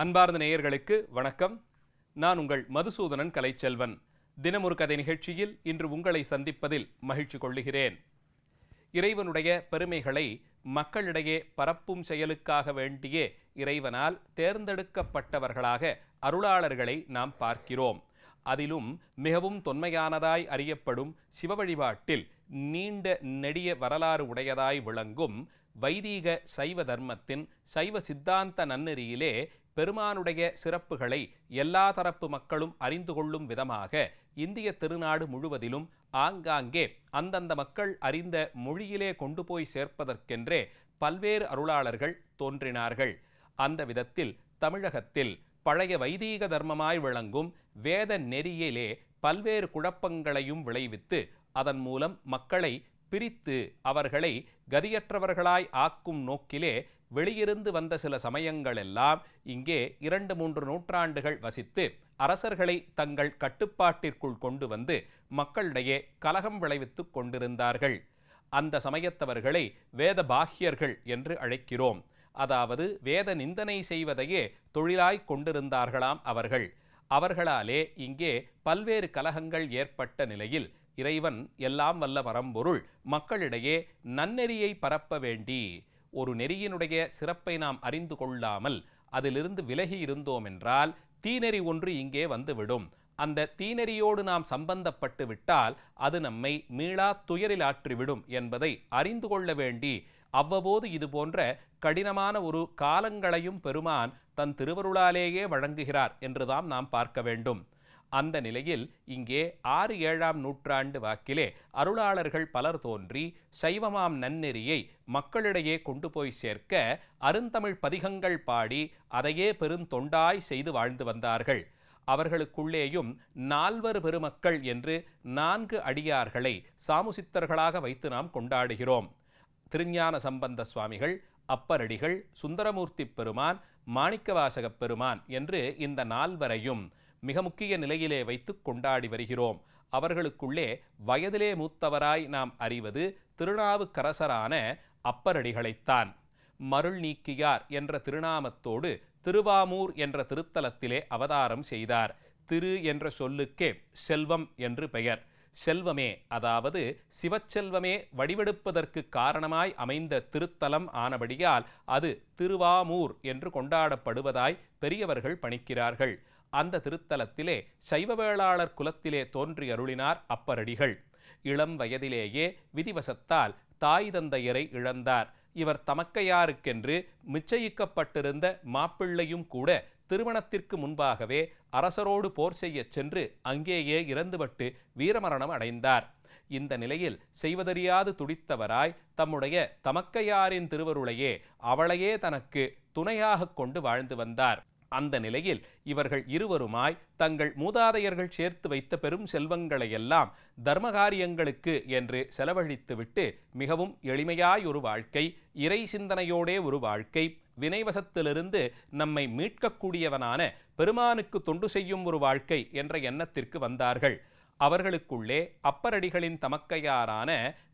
அன்பார்ந்த நேயர்களுக்கு வணக்கம். நான் உங்கள் மதுசூதனன் கலைச்செல்வன். தினமொரு கதை நிகழ்ச்சியில் இன்று உங்களை சந்திப்பதில் மகிழ்ச்சி கொள்ளுகிறேன். இறைவனுடைய பெருமைகளை மக்களிடையே பரப்பும் செயலுக்காக வேண்டிய இறைவனால் தேர்ந்தெடுக்கப்பட்டவர்களாக அருளாளர்களை நாம் பார்க்கிறோம். அதிலும் மிகவும் தொன்மையானதாய் அறியப்படும் சிவ வழிபாட்டில் நீண்ட நெடிய வரலாறு உடையதாய் விளங்கும் வைதீக சைவ தர்மத்தின் சைவ சித்தாந்த நன்னெறியிலே பெருமானுடைய சிறப்புகளை எல்லா தரப்பு மக்களும் அறிந்து கொள்ளும் விதமாக இந்திய திருநாடு முழுவதிலும் ஆங்காங்கே அந்தந்த மக்கள் அறிந்த மொழியிலே கொண்டு போய் சேர்ப்பதற்கென்றே பல்வேறு அருளாளர்கள் தோன்றினார்கள். அந்த விதத்தில் தமிழகத்தில் பழைய வைதீக தர்மமாய் விளங்கும் வேத நெறியிலே பல்வேறு குழப்பங்களையும் விளைவித்து அதன் மூலம் மக்களை பிரித்து அவர்களை கதியற்றவர்களாய் ஆக்கும் நோக்கிலே வெளியிருந்து வந்த சில சமயங்களெல்லாம் இங்கே இரண்டு மூன்று நூற்றாண்டுகள் வசித்து அரசர்களை தங்கள் கட்டுப்பாட்டிற்குள் கொண்டு வந்து மக்களிடையே கலகம் விளைவித்துக் கொண்டிருந்தார்கள். அந்த சமயத்தவர்களை வேத பாக்கியர்கள் என்று அழைக்கிறோம். அதாவது வேத நிந்தனை செய்வதையே தொழிலாய் கொண்டிருந்தார்களாம் அவர்கள். அவர்களாலே இங்கே பல்வேறு கலகங்கள் ஏற்பட்ட நிலையில் இறைவன் எல்லாம் வல்ல பரம்பொருள் மக்களிடையே நன்னெறியை பரப்ப வேண்டி ஒரு நெறியினுடைய சிறப்பை நாம் அறிந்து கொள்ளாமல் அதிலிருந்து விலகி இருந்தோம் என்றால் தீநெறி ஒன்று இங்கே வந்துவிடும். அந்த தீநெறியோடு நாம் சம்பந்தப்பட்டு விட்டால் அது நம்மை மீளா துயரில் ஆற்றிவிடும் என்பதை அறிந்து கொள்ள வேண்டி அவ்வப்போது இது போன்ற கடினமான ஒரு காலங்களையும் பெருமான் தன் திருவருளாலேயே வழங்குகிறார் என்றுதான் நாம் பார்க்க வேண்டும். அந்த நிலையில் இங்கே ஆறு ஏழாம் நூற்றாண்டு வாக்கிலே அருளாளர்கள் பலர் தோன்றி சைவமாம் நன்னெறியை மக்களிடையே கொண்டு போய் சேர்க்க அருந்தமிழ் பதிகங்கள் பாடி அதையே பெருந்தொண்டாய் செய்து வாழ்ந்து வந்தார்கள். அவர்களுக்குள்ளேயும் நால்வர் பெருமக்கள் என்று நான்கு அடியார்களை சாமுசித்தர்களாக வைத்து நாம் கொண்டாடுகிறோம். திருஞான சம்பந்த சுவாமிகள் அப்பரடிகள் சுந்தரமூர்த்தி பெருமான் மாணிக்கவாசகப் பெருமான் என்று இந்த நால்வரையும் மிக முக்கிய நிலையிலே வைத்து கொண்டாடி வருகிறோம். அவர்களுக்குள்ளே வயதிலே மூத்தவராய் நாம் அறிவது திருநாவுக்கரசரான அப்பரடிகளைத்தான். மருள் நீக்கியார் என்ற திருநாமத்தோடு திருவாமூர் என்ற திருத்தலத்திலே அவதாரம் செய்தார். திரு என்ற சொல்லுக்கே செல்வம் என்று பெயர். செல்வமே அதாவது சிவச்செல்வமே வடிவெடுப்பதற்கு காரணமாய் அமைந்த திருத்தலம் ஆனபடியால் அது திருவாமூர் என்று கொண்டாடப்படுவதாய் பெரியவர்கள் பணிக்கிறார்கள். அந்த திருத்தலத்திலே சைவவேளாளர் குலத்திலே தோன்றி அருளினார் அப்பரடிகள். இளம் வயதிலேயே விதிவசத்தால் தாய் தந்தையரை இழந்தார். இவர் தமக்கையாருக்கென்று மிச்சயிக்கப்பட்டிருந்த மாப்பிள்ளையும் கூட திருமணத்திற்கு முன்பாகவே அரசரோடு போர் செய்யச் சென்று அங்கேயே இறந்துபட்டு வீரமரணம் அடைந்தார். இந்த நிலையில் செய்வதறியாது துடித்தவராய் தம்முடைய தமக்கையாரின் திருவருளையே அவளையே தனக்கு துணையாக கொண்டு வாழ்ந்து வந்தார். அந்த நிலையில் இவர்கள் இருவருமாய் தங்கள் மூதாதையர்கள் சேர்த்து வைத்த பெரும் செல்வங்களையெல்லாம் தர்மகாரியங்களுக்கு என்று செலவழித்துவிட்டு மிகவும் எளிமையாய் ஒரு வாழ்க்கை இறை சிந்தனையோடே ஒரு வாழ்க்கை வினைவசத்திலிருந்து நம்மை மீட்கக்கூடியவனான பெருமானுக்கு தொண்டு செய்யும் ஒரு வாழ்க்கை என்ற எண்ணத்திற்கு வந்தார்கள். அவர்களுக்குள்ளே அப்பரடிகளின் தமக்கையாரான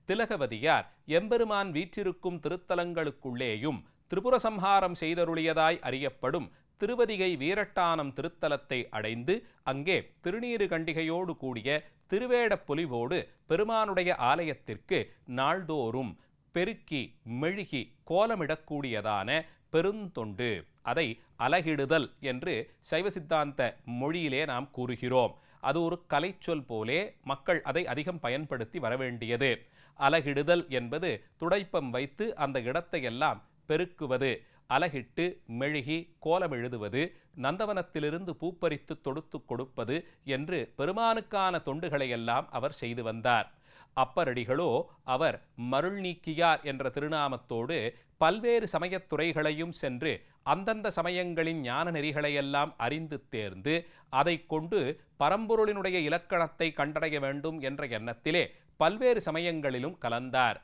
திலகவதியார் எம்பெருமான் வீற்றிருக்கும் திருத்தலங்களுக்குள்ளேயும் திரிபுர சம்ஹாரம் செய்தருளியதாய் அறியப்படும் திருவதிகை வீரட்டானம் திருத்தலத்தை அடைந்து அங்கே திருநீறு கண்டிகையோடு கூடிய திருவேடப் பொலிவோடு பெருமானுடைய ஆலயத்திற்கு நாள்தோறும் பெருக்கி மெழுகி கோலமிடக்கூடியதான பெருந்தொண்டு. அதை அலகிடுதல் என்று சைவ சித்தாந்த மொழியிலே நாம் கூறுகிறோம். அது ஒரு கலைச்சொல் போலே மக்கள் அதை அதிகம் பயன்படுத்தி வரவேண்டியது. அலகிடுதல் என்பது துடைப்பம் வைத்து அந்த இடத்தை எல்லாம் பெருக்குவது. அலகிட்டு மெழுகி கோலம் எழுதுவது நந்தவனத்திலிருந்து பூப்பறித்து தொடுத்து கொடுப்பது என்று பெருமானுக்கான தொண்டுகளையெல்லாம் அவர் செய்து வந்தார். அப்பரடிகளோ அவர் மருள் நீக்கியார் என்ற திருநாமத்தோடு பல்வேறு சமயத் துறைகளையும் சென்று அந்தந்த சமயங்களின் ஞான நெறிகளையெல்லாம் அறிந்து தேர்ந்து அதை கொண்டு பரம்பொருளினுடைய இலக்கணத்தை கண்டடைய வேண்டும் என்ற எண்ணத்திலே பல்வேறு சமயங்களிலும் கலந்தார்.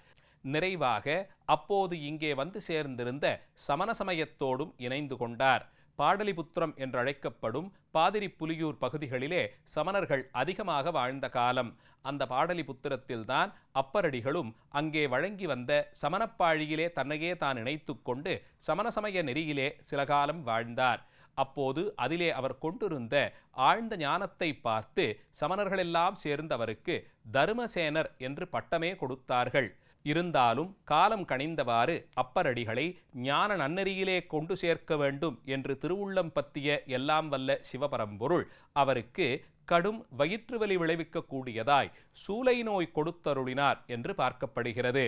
நிறைவாக அப்போது இங்கே வந்து சேர்ந்திருந்த சமண சமயத்தோடும் இணைந்து கொண்டார். பாடலிபுத்திரம் என்றழைக்கப்படும் பாதிரி புலியூர் பகுதிகளிலே சமணர்கள் அதிகமாக வாழ்ந்த காலம். அந்த பாடலிபுத்திரத்தில்தான் அப்பரடிகளும் அங்கே வழங்கி வந்த சமணப்பாழியிலே தன்னையே தான் இணைத்து கொண்டு சமண சமய நெறியிலே சில காலம் வாழ்ந்தார். அப்போது அதிலே அவர் கொண்டிருந்த ஆழ்ந்த ஞானத்தை பார்த்து சமணர்களெல்லாம் சேர்ந்தவருக்கு தர்மசேனர் தருமசேனர் என்று பட்டமே கொடுத்தார்கள். இருந்தாலும் காலம் கணிந்தவாறு அப்பரடிகளை ஞான நன்னெறியிலே கொண்டு சேர்க்க வேண்டும் என்று திருவுள்ளம் பத்திய எல்லாம் வல்ல சிவபரம்பொருள் அவருக்கு கடும் வயிற்று வலி விளைவிக்கக்கூடியதாய் சூலை நோய் கொடுத்தருளினார் என்று பார்க்கப்படுகிறது.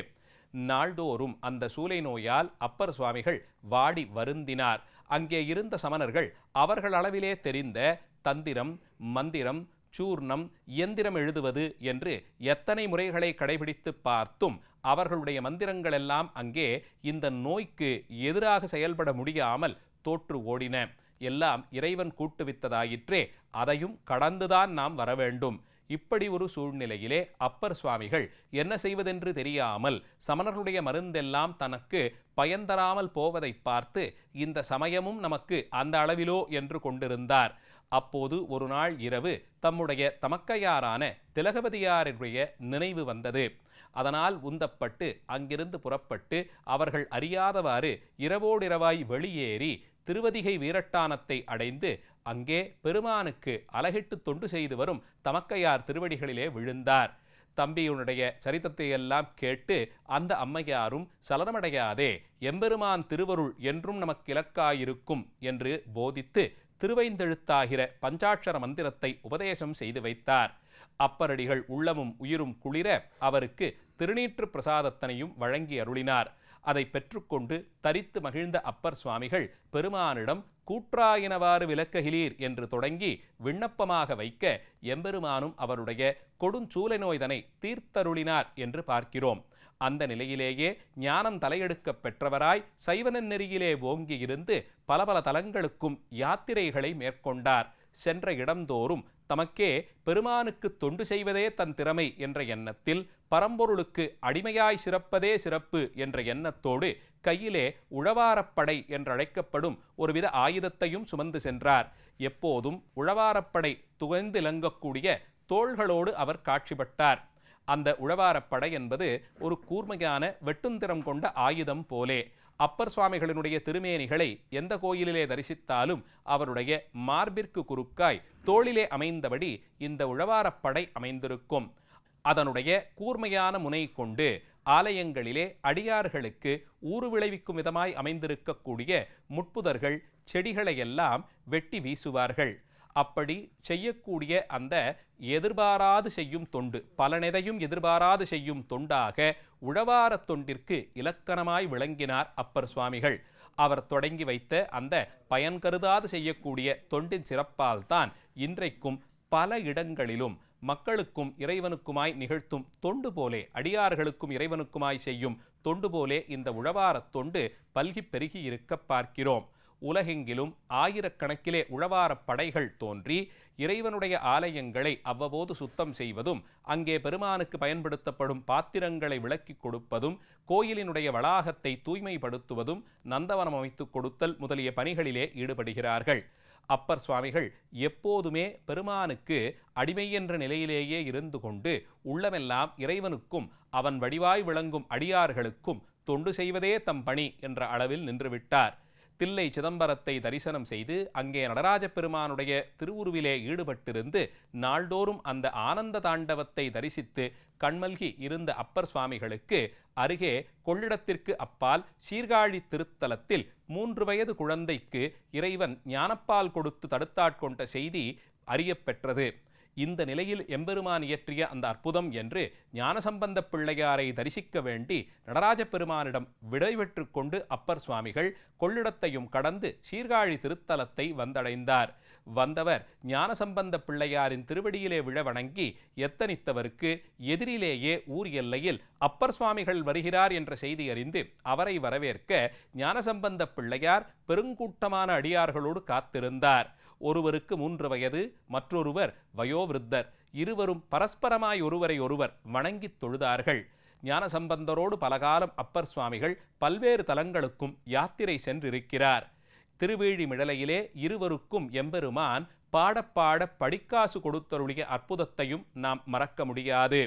நாள்தோறும் அந்த சூலை நோயால் அப்பர் சுவாமிகள் வாடி வருந்தினார். அங்கே இருந்த சமணர்கள் அவர்கள் அளவிலே தெரிந்த தந்திரம் மந்திரம் சூர்ணம் இயந்திரம் எழுதுவது என்று எத்தனை முறைகளை கடைபிடித்து பார்த்தும் அவர்களுடைய மந்திரங்கள் எல்லாம் அங்கே இந்த நோய்க்கு எதிராக செயல்பட முடியாமல் தோற்று ஓடின. எல்லாம் இறைவன் கூட்டுவித்ததாயிற்றே. அதையும் கடந்துதான் நாம் வர வேண்டும் இப்படி ஒரு சூழ்நிலையிலே அப்பர் சுவாமிகள் என்ன செய்வதென்று தெரியாமல் சமணர்களுடைய மருந்தெல்லாம் தனக்கு பயந்தராமல் போவதை பார்த்து இந்த சமயமும் நமக்கு அந்த அளவிலோ என்று கொண்டிருந்தார். அப்போது ஒரு நாள் இரவு தம்முடைய தமக்கையாரான திலகபதியாருடைய நினைவு வந்தது. அதனால் உந்தப்பட்டு அங்கிருந்து புறப்பட்டு அவர்கள் அறியாதவாறு இரவோடிரவாய் வெளியேறி திருவதிகை வீரட்டானத்தை அடைந்து அங்கே பெருமானுக்கு அலகிட்டு தொண்டு செய்து வரும் தமக்கையார் திருவடிகளிலே விழுந்தார். தம்பியுனுடைய சரித்தத்தை எல்லாம் கேட்டு அந்த அம்மையாரும் சலனமடையாதே எம்பெருமான் திருவருள் என்றும் நமக்கு இலக்காயிருக்கும் என்று போதித்து திருவைந்தெழுத்தாகிற பஞ்சாட்சர மந்திரத்தை உபதேசம் செய்து வைத்தார். அப்பரடிகள் உள்ளமும் உயிரும் குளிர அவருக்கு திருநீற்று பிரசாதத்தனையும் வழங்கி அருளினார். அதை பெற்றுக்கொண்டு தரித்து மகிழ்ந்த அப்பர் சுவாமிகள் பெருமானிடம் கூற்றாயினவாறு விளக்ககிலீர் என்று தொடங்கி விண்ணப்பமாக வைக்க எம்பெருமானும் அவருடைய கொடுஞ்சூலை நோய்தனை தீர்த்தருளினார் என்று பார்க்கிறோம். அந்த நிலையிலேயே ஞானம் தலையெடுக்க பெற்றவராய் சைவனன் நெறியிலே ஓங்கி இருந்து பல பல தலங்களுக்கும் யாத்திரைகளை மேற்கொண்டார். சென்ற இடம்தோறும் தமக்கே பெருமானுக்கு தொண்டு செய்வதே தன் திறமை என்ற எண்ணத்தில் பரம்பொருளுக்கு அடிமையாய் சிறப்பதே சிறப்பு என்ற எண்ணத்தோடு கையிலே உழவாரப்படை என்றழைக்கப்படும் ஒருவித ஆயுதத்தையும் சுமந்து சென்றார். எப்போதும் உழவாரப்படை துவந்திலங்கக்கூடிய தோள்களோடு அவர் காட்சிப்பட்டார் அந்த உழவாரப்படை என்பது ஒரு கூர்மையான வெட்டுந்திரம் கொண்ட ஆயுதம் போலே. அப்பர் சுவாமிகளினுடைய திருமேனிகளை எந்த கோயிலிலே தரிசித்தாலும் அவருடைய மார்பிற்கு குறுக்காய் தோளிலே அமைந்தபடி இந்த உழவாரப்படை அமைந்திருக்கும். அதனுடைய கூர்மையான முனை கொண்டு ஆலயங்களிலே அடியார்களுக்கு ஊறு விளைவிக்கும் விதமாய் அமைந்திருக்கக்கூடிய முட்புதர்கள் செடிகளையெல்லாம் வெட்டி வீசுவார்கள். அப்படி செய்யக்கூடிய அந்த எதிர்பாராது செய்யும் தொண்டு பலனெதையும் எதிர்பாராது செய்யும் தொண்டாக உழவாரத் தொண்டிற்கு இலக்கணமாய் விளங்கினார் அப்பர் சுவாமிகள். அவர் தொடங்கி வைத்த அந்த பயன் கருதாது செய்யக்கூடிய தொண்டின் சிறப்பால் தான் இன்றைக்கும் பல இடங்களிலும் மக்களுக்கும் இறைவனுக்குமாய் நிகழ்த்தும் தொண்டு போலே அடியார்களுக்கும் இறைவனுக்குமாய் செய்யும் தொண்டு போலே இந்த உழவாரத் தொண்டு பல்கி பெருகி இருக்க பார்க்கிறோம். உலகெங்கிலும் ஆயிரக்கணக்கிலே உழவாரப் படைகள் தோன்றி இறைவனுடைய ஆலயங்களை அவ்வப்போது சுத்தம் செய்வதும் அங்கே பெருமானுக்கு பயன்படுத்தப்படும் பாத்திரங்களை விளக்கிக் கொடுப்பதும் கோயிலினுடைய வளாகத்தை தூய்மைப்படுத்துவதும் நந்தவனம் அமைத்துக் கொடுத்தல் முதலிய பணிகளிலே ஈடுபடுகிறார்கள். அப்பர் சுவாமிகள் எப்போதுமே பெருமானுக்கு அடிமை என்ற நிலையிலேயே இருந்து கொண்டு உள்ளமெல்லாம் இறைவனுக்கும் அவன் வடிவாய் விளங்கும் அடியார்களுக்கும் தொண்டு செய்வதே தம் பணி என்ற அளவில் நின்றுவிட்டார் தில்லை சிதம்பரத்தை தரிசனம் செய்து அங்கே நடராஜ பெருமானுடைய திருவுருவிலே ஈடுபட்டிருந்து நாள்தோறும் அந்த ஆனந்த தாண்டவத்தை தரிசித்து கண்மல்கி இருந்த அப்பர் சுவாமிகளுக்கு அருகே கொள்ளிடத்திற்கு அப்பால் சீர்காழி திருத்தலத்தில் மூன்று வயது குழந்தைக்கு இறைவன் ஞானப்பால் கொடுத்து தடுத்தாட்கொண்ட செய்தி அறியப்பெற்றது. இந்த நிலையில் எம்பெருமான் இயற்றிய அந்த அற்புதம் என்று ஞானசம்பந்த பிள்ளையாரை தரிசிக்க வேண்டி நடராஜ பெருமானிடம் விடைபெற்று கொண்டு அப்பர் சுவாமிகள் கொள்ளிடத்தையும் கடந்து சீர்காழி திருத்தலத்தை வந்தடைந்தார். வந்தவர் ஞானசம்பந்த பிள்ளையாரின் திருவடியிலே விழ வணங்கி எத்தனித்தவருக்கு எதிரிலேயே ஊர் எல்லையில் அப்பர் சுவாமிகள் வருகிறார் என்ற செய்தி அறிந்து அவரை வரவேற்க ஞானசம்பந்த பிள்ளையார் பெருங்கூட்டமான அடியார்களோடு காத்திருந்தார். ஒருவருக்கு மூன்று வயது மற்றொருவர் வயோவிருத்தர். இருவரும் பரஸ்பரமாய் ஒருவரை ஒருவர் வணங்கித் தொழுதார்கள். ஞானசம்பந்தரோடு பலகாலம் அப்பர் சுவாமிகள் பல்வேறு தலங்களுக்கும் யாத்திரை சென்றிருக்கிறார். திருவேழி மிடலையிலே இருவருக்கும் எம்பெருமான் பாடப்பாட படிக்காசு கொடுத்தருடைய அற்புதத்தையும் நாம் மறக்க முடியாது.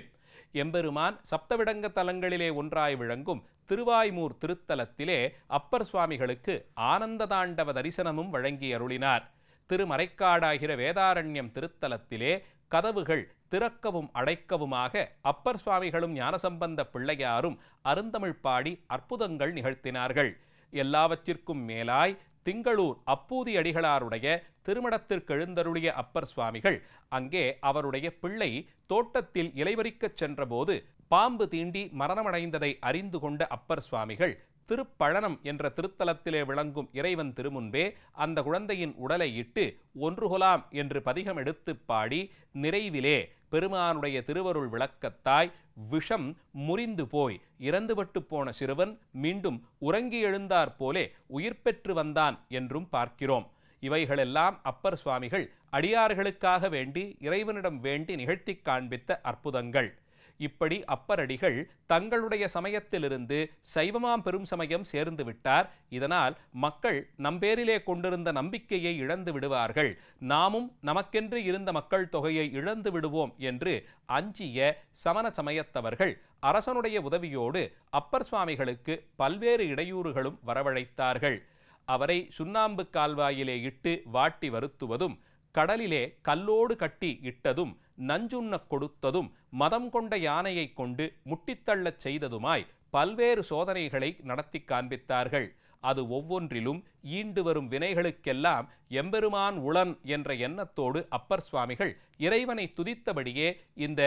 எம்பெருமான் சப்தவிடங்க தலங்களிலே ஒன்றாய் விளங்கும் திருவாய்மூர் திருத்தலத்திலே அப்பர் சுவாமிகளுக்கு ஆனந்த தாண்டவ தரிசனமும் வழங்கி அருளினார் திருமறைக்காடாகிற வேதாரண்யம் திருத்தலத்திலே கதவுகள் திறக்கவும் அடைக்கவுமாக அப்பர் சுவாமிகளும் ஞானசம்பந்த பிள்ளையாரும் அருந்தமிழ் பாடி அற்புதங்கள் நிகழ்த்தினார்கள். எல்லாவற்றிற்கும் மேலாய் திங்களூர் அப்பூதி அடிகளாருடைய திருமணத்திற்கெழுந்தருளிய அப்பர் சுவாமிகள் அங்கே அவருடைய பிள்ளை தோட்டத்தில் இலைவரிக்கச் சென்றபோது பாம்பு தீண்டி மரணமடைந்ததை அறிந்து கொண்ட அப்பர் சுவாமிகள் திருப்பழனம் என்ற திருத்தலத்திலே விளங்கும் இறைவன் திருமுன்பே அந்த குழந்தையின் உடலை இட்டு ஒன்றுகொலாம் என்று பதிகம் எடுத்து பாடி நிறைவிலே பெருமானுடைய திருவருள் விளக்கத்தாய் விஷம் முறிந்து போய் இறந்துபட்டு போன சிறுவன் மீண்டும் உறங்கி எழுந்தாற் போலே உயிர் பெற்று வந்தான் என்றும் பார்க்கிறோம். இவைகளெல்லாம் அப்பர் சுவாமிகள் அடியார்களுக்காக வேண்டி இறைவனிடம் வேண்டி நிகழ்த்தி காண்பித்த அற்புதங்கள். இப்படி அப்பரடிகள் தங்களுடைய சமயத்திலிருந்து சைவமாம் பெரும் சமயம் சேர்ந்து விட்டார். இதனால் மக்கள் நம்பேரிலே கொண்டிருந்த நம்பிக்கையை இழந்து விடுவார்கள். நாமும் நமக்கென்று இருந்த மக்கள் தொகையை இழந்து விடுவோம் என்று அஞ்சிய சமண சமயத்தவர்கள் அரசனுடைய உதவியோடு அப்பர் சுவாமிகளுக்கு பல்வேறு இடையூறுகளும் வரவழைத்தார்கள். அவரை சுண்ணாம்பு கால்வாயிலே இட்டு வாட்டி வருத்துவதும் கடலிலே கல்லோடு கட்டி இட்டதும் நஞ்சுண்ணக் கொடுத்ததும் மதம் கொண்ட யானையைக் கொண்டு முட்டித்தள்ளச் செய்ததுமாய் பல்வேறு சோதனைகளை நடத்தி காண்பித்தார்கள். அது ஒவ்வொன்றிலும் ஈண்டு வரும் வினைகளுக்கெல்லாம் எம்பெருமான் உளன் என்ற எண்ணத்தோடு அப்பர் சுவாமிகள் இறைவனை துதித்தபடியே இந்த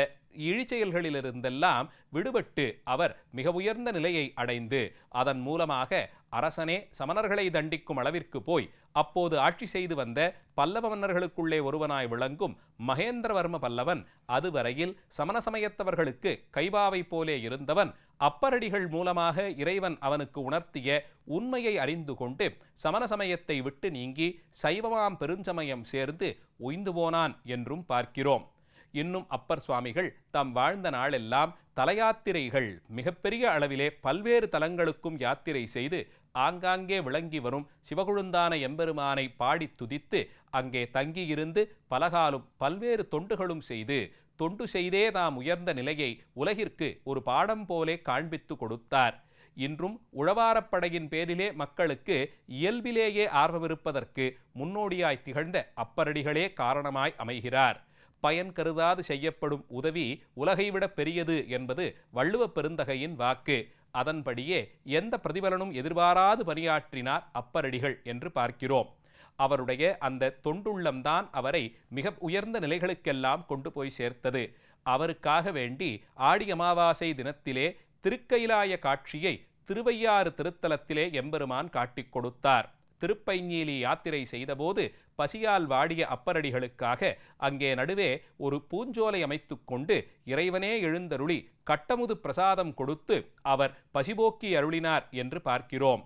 இழிச்செயல்களிலிருந்தெல்லாம் விடுபட்டு அவர் மிக உயர்ந்த நிலையை அடைந்து அதன் மூலமாக அரசனே சமணர்களை தண்டிக்கும் அளவிற்கு போய் அப்போது ஆட்சி செய்து வந்த பல்லவ மன்னர்களுக்குள்ளே ஒருவனாய் விளங்கும் மகேந்திரவர்ம பல்லவன் அதுவரையில் சமண சமயத்தவர்களுக்கு கைபாவை போலே இருந்தவன் அப்பரடிகள் மூலமாக இறைவன் அவனுக்கு உணர்த்திய உண்மையை அறிந்து கொண்டு சமண சமயத்தை விட்டு நீங்கி சைவமாம் பெருஞ்சமயம் சேர்ந்து உய்ந்து போனான் என்றும் பார்க்கிறோம். இன்னும் அப்பர் சுவாமிகள் தாம் வாழ்ந்த நாளெல்லாம் தலயாத்திரைகள் மிகப்பெரிய அளவிலே பல்வேறு தலங்களுக்கும் யாத்திரை செய்து ஆங்காங்கே விளங்கி வரும் சிவகுழுந்தான எம்பெருமானை பாடி துதித்து அங்கே தங்கியிருந்து பலகாலும் பல்வேறு தொண்டுகளும் செய்து தொண்டு செய்தே தாம் உயர்ந்த நிலையை உலகிற்கு ஒரு பாடம் போலே காண்பித்து கொடுத்தார். இன்றும் உழவாரப்படையின் பேரிலே மக்களுக்கு இயல்பிலேயே ஆர்வமிருப்பதற்கு முன்னோடியாய் திகழ்ந்த அப்பரடிகளே காரணமாய் அமைகிறார். பயன் கருதாது செய்யப்படும் உதவி உலகைவிட பெரியது என்பது வள்ளுவ பெருந்தகையின் வாக்கு. அதன்படியே எந்த பிரதிபலனும் எதிர்பாராது பணியாற்றினார் அப்பரடிகள் என்று பார்க்கிறோம். அவருடைய அந்த தொண்டுள்ளம்தான் அவரை மிக உயர்ந்த நிலைகளுக்கெல்லாம் கொண்டு போய் சேர்த்தது. அவருக்காக வேண்டி ஆடி அமாவாசை தினத்திலே திருக்கயிலாய காட்சியை திருவையாறு திருத்தலத்திலே எம்பெருமான் காட்டிக் கொடுத்தார். திருப்பைஞ்சீலி யாத்திரை செய்தபோது பசியால் வாடிய அப்பரடிகளுக்காக அங்கே நடுவே ஒரு பூஞ்சோலை அமைத்து கொண்டு இறைவனே எழுந்தருளி கட்டமுது பிரசாதம் கொடுத்து அவர் பசிபோக்கி அருளினார் என்று பார்க்கிறோம்.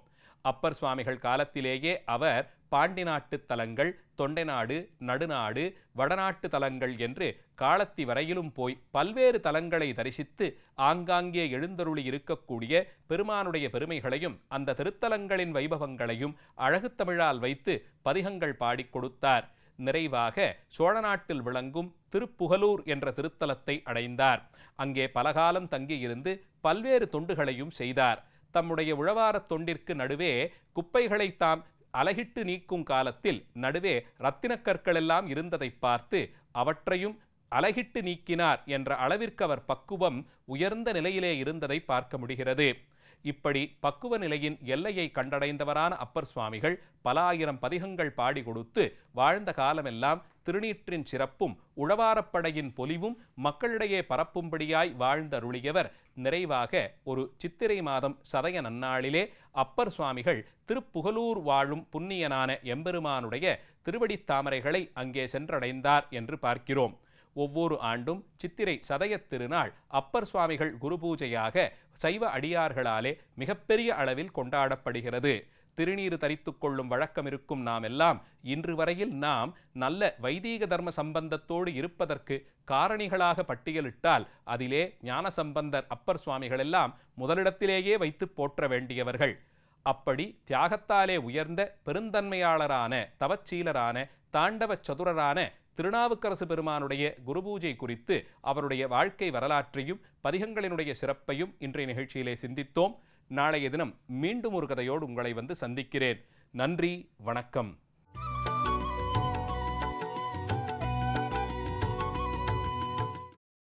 அப்பர் சுவாமிகள் காலத்திலேயே அவர் பாண்டி நாட்டு தலங்கள் தொண்டைநாடு நடுநாடு வடநாட்டு தலங்கள் என்று காலத்தி வரையிலும் போய் பல்வேறு தலங்களை தரிசித்து ஆங்காங்கே எழுந்தருளி இருக்கக்கூடிய பெருமானுடைய பெருமைகளையும் அந்த திருத்தலங்களின் வைபவங்களையும் அழகு தமிழால் வைத்து பதிகங்கள் பாடிக் கொடுத்தார். நிறைவாக சோழநாட்டில் விளங்கும் திருப்புகலூர் என்ற திருத்தலத்தை அடைந்தார். அங்கே பலகாலம் தங்கியிருந்து பல்வேறு தொண்டுகளையும் செய்தார். தம்முடைய உழவாரத் தொண்டிற்கு நடுவே குப்பைகளை தாம் அலகிட்டு நீக்கும் காலத்தில் நடுவே இரத்தினக்கற்கள் எல்லாம் இருந்ததை பார்த்து அவற்றையும் அலகிட்டு நீக்கினார் என்ற அளவிற்கு அவர் பக்குவம் உயர்ந்த நிலையிலே இருந்ததை பார்க்க முடிகிறது. இப்படி பக்குவ நிலையின் எல்லையை கண்டடைந்தவரான அப்பர் சுவாமிகள் பல ஆயிரம் பதிகங்கள் பாடி கொடுத்து வாழ்ந்த காலமெல்லாம் திருநீற்றின் சிறப்பும் உழவாரப்படையின் பொலிவும் மக்களிடையே பரப்பும்படியாய் வாழ்ந்தருளியவர் நிறைவாக ஒரு சித்திரை மாதம் சதய நன்னாளிலே அப்பர் சுவாமிகள் திருப்புகலூர் வாழும் புண்ணியனான எம்பெருமானுடைய திருவடித் தாமரைகளை அங்கே சென்றடைந்தார் என்று பார்க்கிறோம். ஒவ்வொரு ஆண்டும் சித்திரை சதயத் திருநாள் அப்பர் சுவாமிகள் குரு பூஜையாக சைவ அடியார்களாலே மிகப்பெரிய அளவில் கொண்டாடப்படுகிறது. திருநீறு தரித்து கொள்ளும் வழக்கம் இருக்கும் நாம் எல்லாம். இன்று வரையில் நாம் நல்ல வைதீக தர்ம சம்பந்தத்தோடு இருப்பதற்கு காரணிகளாக பட்டியலிட்டால் அதிலே ஞான சம்பந்தர் அப்பர் சுவாமிகள் எல்லாம் முதலிடத்திலேயே வைத்து போற்ற வேண்டியவர்கள். அப்படி தியாகத்தாலே உயர்ந்த பெருந்தன்மையாளரான தவச்சீலரான தாண்டவ சதுரரான திருநாவுக்கரசு பெருமானுடைய குருபூஜை குறித்து அவருடைய வாழ்க்கை வரலாற்றையும் பதிகங்களினுடைய சிறப்பையும் இன்றைய நிகழ்ச்சியிலே சிந்தித்தோம். நாளைய தினம் மீண்டும் ஒரு கதையோடு உங்களை வந்து சந்திக்கிறேன். நன்றி வணக்கம்.